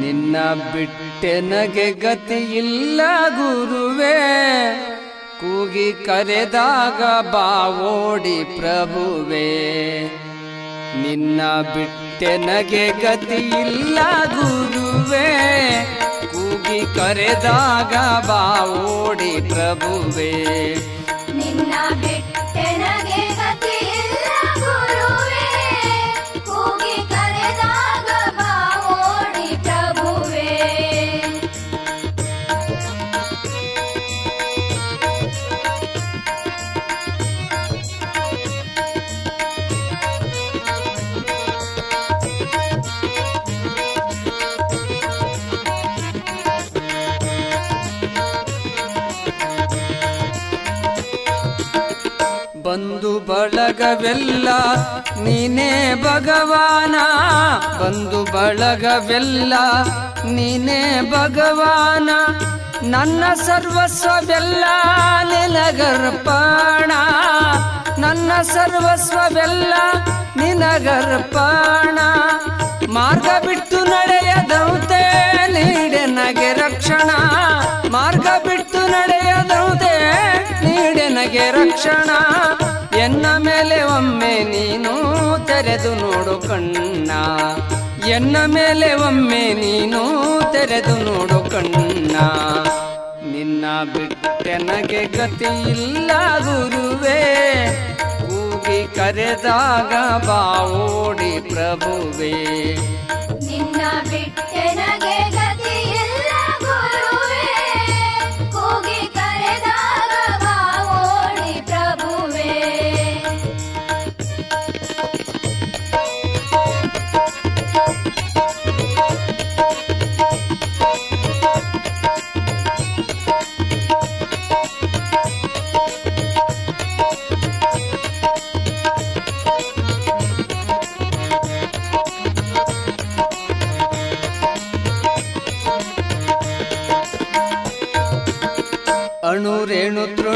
ನಿನ್ನ ಬಿಟ್ಟೆನಗೆ ಗತಿ ಇಲ್ಲ ಗುರುವೇ. ಕೂಗಿ ಕರೆದಾಗ ಬಾವೋಡಿ ಪ್ರಭುವೇ. ನಿನ್ನ ಬಿಟ್ಟೆನಗೆ ಗತಿ ಇಲ್ಲ ಗುರುವೇ. ಕೂಗಿ ಕರೆದಾಗ ಬಾವೋಡಿ ಪ್ರಭುವೇ. ಬಂಧು ಬಳಗವೆಲ್ಲ ನೀನೇ ಭಗವಾನ. ಬಂಧು ಬಳಗವೆಲ್ಲ ನೀನೇ ಭಗವಾನ. ನನ್ನ ಸರ್ವಸ್ವವೆಲ್ಲ ನಿನಗರ್ಪಣ. ನನ್ನ ಸರ್ವಸ್ವವೆಲ್ಲ ನಿನಗರ್ಪಣ. ಮಾರ್ಗ ಬಿಟ್ಟು ನಡೆಯದಂತೆ ನೀಡೆ ನಗೆ ರಕ್ಷಣ. ಮಾರ್ಗ ಬಿಟ್ಟು ನಡೆಯದಂತೆ ನೀಡೆ ನಗೆ ರಕ್ಷಣ. ಎನ್ನ ಮೇಲೆ ಒಮ್ಮೆ ನೀನು ತೆರೆದು ನೋಡು ಕಣ್ಣ. ಎನ್ನ ಮೇಲೆ ಒಮ್ಮೆ ನೀನು ತೆರೆದು ನೋಡು ಕಣ್ಣ. ನಿನ್ನ ಬಿಟ್ಟೆನಗೆ ಗತಿ ಇಲ್ಲ ಗುರುವೇ. ಕೂಗಿ ಕರೆದಾಗ ಬಾವೋಡಿ ಪ್ರಭುವೇ. ನಿನ್ನ ಬಿಟ್ಟೆನಗೆ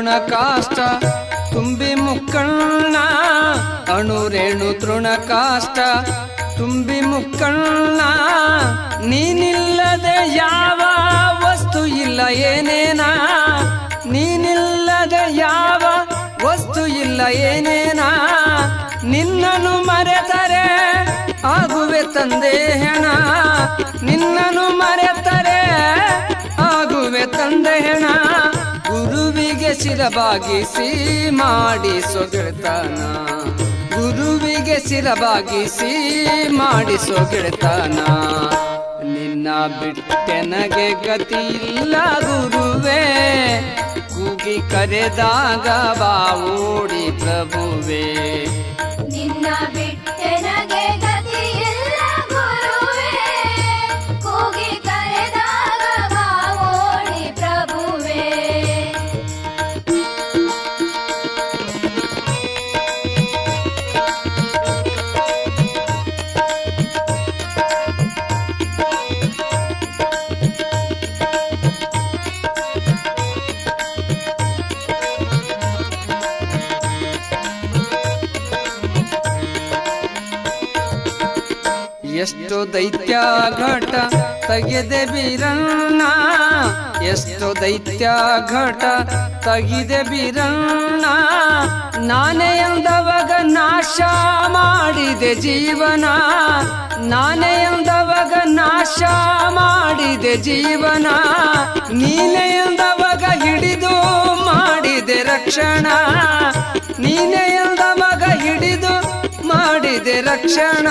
ತೃಣ ಕಾಷ್ಟ, ತುಂಬಿ ಮುಕ್ಕಣ್ಣ ಅಣು ರೇಣು ತೃಣ ಕಾಷ್ಟ, ತುಂಬಿ ಮುಕ್ಕಣ್ಣ, ನೀನಿಲ್ಲದೆ ಯಾವ ವಸ್ತು ಇಲ್ಲ ಏನೇನ? ನೀನಿಲ್ಲದೆ ಯಾವ ವಸ್ತು ಇಲ್ಲ ಏನೇನ? ನಿನ್ನನು ಮರೆತರೆ ಆಗುವೆ ತಂದೇಹಣ ನಿನ್ನನು ಶಿರಬಾಗಿಸಿ ಮಾಡಿ ಸೊಗೆಳ್ತಾನ ಗುರುವಿಗೆ ಸಿರಬಾಗಿಸಿ ಮಾಡಿ ಸೊಗೆಳ್ತಾನ ನಿನ್ನ ಬಿಟ್ಟೆನಗೆ ಗತಿ ಇಲ್ಲ ಗುರುವೇ. ಕೂಗಿ ಕರೆದಾಗ ಬಾ ಓಡಿ ಪ್ರಭುವೇ. ಎಷ್ಟು ದೈತ್ಯ ಘಟ ತಗಿದೆ ಬಿರಣ್ಣ. ಎಷ್ಟು ದೈತ್ಯ ಘಟ ತಗಿದೆ ಬಿರಣ್ಣ. ನಾನೇ ಎಂದವಾಗ ನಾಶ ಮಾಡಿದೆ ಜೀವನ. ನಾನೇ ಎಂದವಾಗ ನಾಶ ಮಾಡಿದೆ ಜೀವನ. ನೀನೇ ಎಂದವಾಗ ಹಿಡಿದು ಮಾಡಿದೆ ರಕ್ಷಣ. ನೀನೇ ಎಂದವಾಗ ಹಿಡಿದು ಮಾಡಿದೆ ರಕ್ಷಣ.